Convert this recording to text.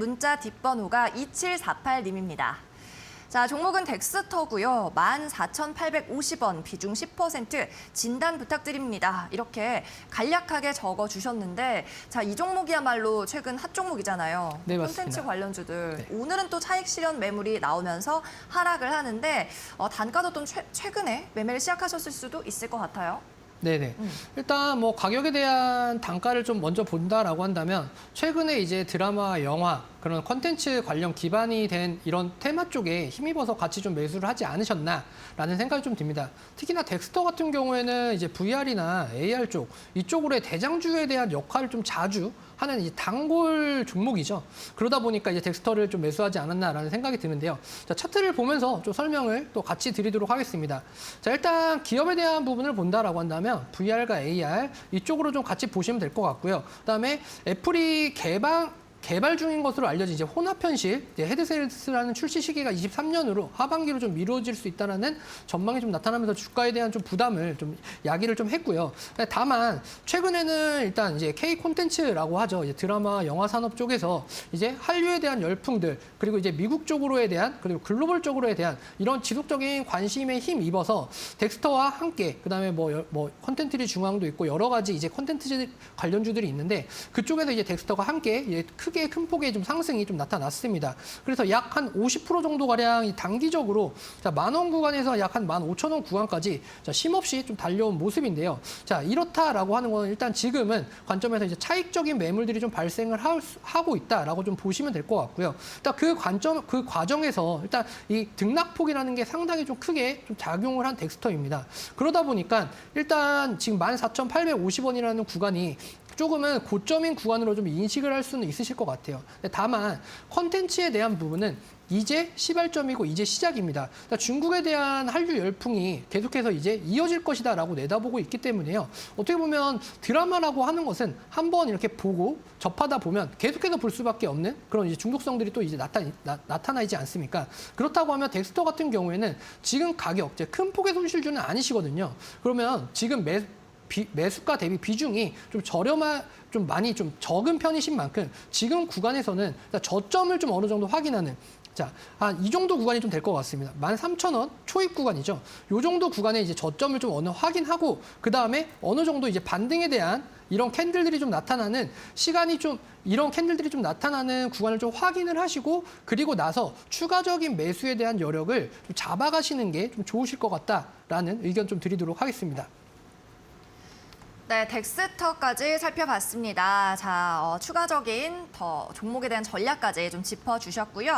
문자 뒷번호가 2748님입니다. 자, 종목은 덱스터고요. 14,850원, 비중 10%, 진단 부탁드립니다. 이렇게 간략하게 적어 주셨는데 자, 이 종목이야말로 최근 핫 종목이잖아요. 네, 콘텐츠 맞습니다. 관련주들. 네. 오늘은 또 차익 실현 매물이 나오면서 하락을 하는데 어, 단가도 좀 최, 최근에 매매를 시작하셨을 수도 있을 것 같아요. 네네. 음. 일단 뭐 가격에 대한 단가를 좀 먼저 본다라고 한다면 최근에 이제 드라마, 영화 그런 컨텐츠 관련 기반이 된 이런 테마 쪽에 힘입어서 같이 좀 매수를 하지 않으셨나라는 생각이 좀 듭니다. 특히나 덱스터 같은 경우에는 이제 VR이나 AR 쪽 이쪽으로의 대장주에 대한 역할을 좀 자주 하는 이제 단골 종목이죠. 그러다 보니까 이제 덱스터를 좀 매수하지 않았나라는 생각이 드는데요. 자, 차트를 보면서 좀 설명을 또 같이 드리도록 하겠습니다. 자, 일단 기업에 대한 부분을 본다라고 한다면 VR과 AR 이쪽으로 좀 같이 보시면 될 것 같고요. 그다음에 애플이 개방 개발 중인 것으로 알려진 이제 혼합 현실 헤드셋이라는 출시 시기가 23년으로 하반기로 좀 미뤄질 수 있다라는 전망이 좀 나타나면서 주가에 대한 좀 부담을 좀 야기를 좀 했고요. 다만 최근에는 일단 이제 K 콘텐츠라고 하죠. 이제 드라마, 영화 산업 쪽에서 이제 한류에 대한 열풍들 그리고 이제 미국 쪽으로에 대한 그리고 글로벌 쪽으로에 대한 이런 지속적인 관심에 힘 입어서 덱스터와 함께 그다음에 뭐 여- 뭐 컨텐츠리 중앙도 있고 여러 가지 이제 컨텐츠 관련주들이 있는데 그쪽에서 이제 덱스터가 함께 이제 크게 큰 폭의 좀 상승이 좀 나타났습니다. 그래서 약 한 50% 정도 가량 이 단기적으로 자, 만원 구간에서 약 한 15,000원 구간까지 자, 쉼없이 좀 달려온 모습인데요. 자, 이렇다라고 하는 건 일단 지금은 관점에서 이제 차익적인 매물들이 좀 발생을 하, 하고 있다라고 좀 보시면 될 것 같고요. 일단 그 관점 그 과정에서 일단 이 등락폭이라는 게 상당히 좀 크게 좀 작용을 한 덱스터입니다. 그러다 보니까 일단 지금 14,850원이라는 구간이 조금은 고점인 구간으로 좀 인식을 할 수는 있으실 것 같아요. 다만 컨텐츠에 대한 부분은 이제 시발점이고 이제 시작입니다. 그러니까 중국에 대한 한류 열풍이 계속해서 이제 이어질 것이다라고 내다보고 있기 때문에요. 어떻게 보면 드라마라고 하는 것은 한 번 이렇게 보고 접하다 보면 계속해서 볼 수밖에 없는 그런 이제 중독성들이 또 이제 나타, 나, 나타나지 않습니까? 그렇다고 하면 덱스터 같은 경우에는 지금 가격, 큰 폭의 손실주는 아니시거든요. 그러면 지금 매, 비- 매수가 대비 비중이 좀 저렴한 좀 많이 좀 적은 편이신 만큼 지금 구간에서는 저점을 좀 어느 정도 확인하는 자, 한 이 정도 구간이 좀 될 것 같습니다. 13,000원 초입 구간이죠. 요 정도 구간에 이제 저점을 좀 어느 확인하고 그 다음에 어느 정도 이제 반등에 대한 이런 캔들들이 좀 나타나는 시간이 좀 이런 캔들들이 좀 나타나는 구간을 좀 확인을 하시고 그리고 나서 추가적인 매수에 대한 여력을 좀 잡아가시는 게 좀 좋으실 것 같다라는 의견 좀 드리도록 하겠습니다. 네, 덱스터까지 살펴봤습니다. 자, 어, 추가적인 더 종목에 대한 전략까지 좀 짚어주셨고요.